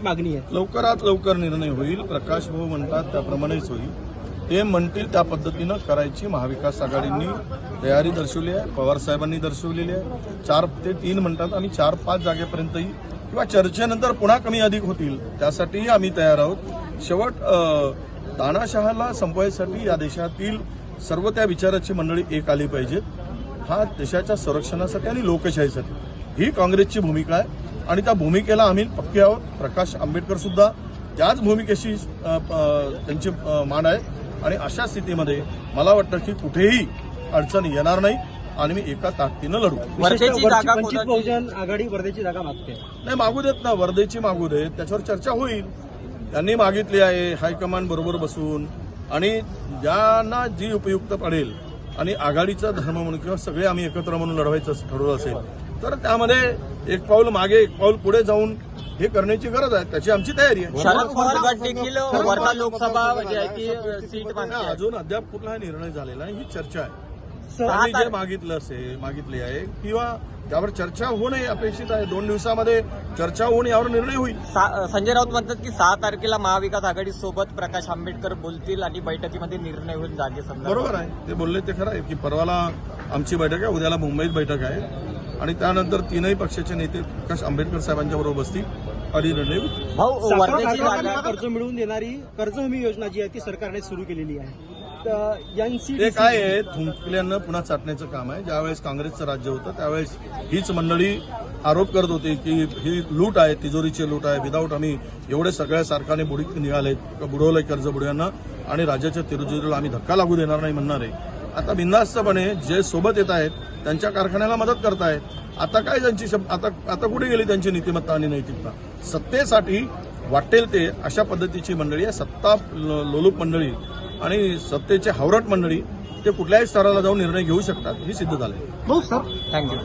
मागणी आहे. लवकरात लवकर निर्णय होईल प्रकाश भाऊ म्हणतात त्याप्रमाणेच होईल. ते म्हणतील त्या पद्धतीनं करायची महाविकास आघाडींनी तयारी दर्शवली आहे पवार साहेबांनी दर्शवलेली आहे. चार ते तीन म्हणतात आम्ही चार पाच जागेपर्यंतही किंवा चर्चेनंतर पुन्हा कमी अधिक होतील त्यासाठीही आम्ही तयार आहोत. शेवट तानाशहाला संपवायसाठी या देशातील सर्व त्या विचाराची मंडळी एक आली पाहिजेत. हा देशाच्या संरक्षणासाठी आणि लोकशाहीसाठी. ही काँग्रेसची भूमिका आहे. आणि त्या भूमिकेला आम्ही पक्के आहोत. प्रकाश आंबेडकर सुद्धा त्याच भूमिकेशी त्यांची मान आहे. आणि अशा स्थितीमध्ये मला वाटतं की कुठेही अडचण येणार नाही आणि मी एका ताकदीनं लढू? बहुजन आघाडी वर्धेची जागा मागते. नाही मागू देत ना. वर्धेची मागू देत त्याच्यावर चर्चा होईल. त्यांनी मागितली आहे हायकमांड बरोबर बसून. आणि ज्यांना जी उपयुक्त पडेल आणि आघाडीचा धर्म म्हणून किंवा सगळे आम्ही एकत्र म्हणून लढवायचं ठरवलं असेल तर त्यामध्ये एक पाऊल मागे एक पाऊल पुढे जाऊन हे करण्याची गरज आहे. त्याची आमची तयारी आहे. शरद पवार गट देखील वर्धा लोकसभा जी आहे ती सीट मागते. अजून अद्याप कुठलाही निर्णय झालेला नाही ही चर्चा आहे. सर, त्यांनी जे मागितलं असेल मागितले आहे किंवा त्यावर चर्चा होणे अपेक्षित आहे. दोन दिवसामध्ये चर्चा होऊन यावर निर्णय होईल. संजय राऊत म्हणतात की सहा तारखेला महाविकास आघाडी सोबत प्रकाश आंबेडकर बोलतील आणि बैठकीमध्ये निर्णय होईल जागे समजा बरोबर आहे. ते बोलले ते खरं आहे की परवाला आमची बैठक आहे उद्याला मुंबईत बैठक आहे. आणि त्यानंतर तीनही पक्षाचे नेते प्रकाश आंबेडकर साहेबांच्या बरोबर बसतील. आणि निर्णय कर्ज मिळवून देणारी कर्ज हमी योजना जी आहे ती सरकारने सुरू केलेली आहे. ते काय आहे? थुंकल्यानं पुन्हा चाटण्याचं काम आहे. ज्यावेळेस काँग्रेसचं राज्य होतं त्यावेळेस हीच मंडळी आरोप करत होती की ही लूट आहे तिजोरीची लूट आहे. विदाऊट आम्ही एवढे सगळ्या सरकारने बुडी निघाले बुडवलंय कर्ज बुड्यांना आणि राज्याच्या तिरुजिरीला आम्ही धक्का लागू देणार नाही म्हणणार आहे. आता बिंदास्तपणे जे सोबत येत आहेत त्यांच्या कारखान्याला मदत करतायत. आता काय त्यांची शब- आता आता कुठे गेली त्यांची नीतिमत्ता आणि नैतिकता? सत्तेसाठी वाटेल ते अशा पद्धतीची मंडळी आहे. सत्ता लोलूप मंडळी आणि सत्तेचे हावरट मंडळी ते कुठल्याही स्तराला जाऊन निर्णय घेऊ शकतात हे सिद्ध झालंय. थँक्यू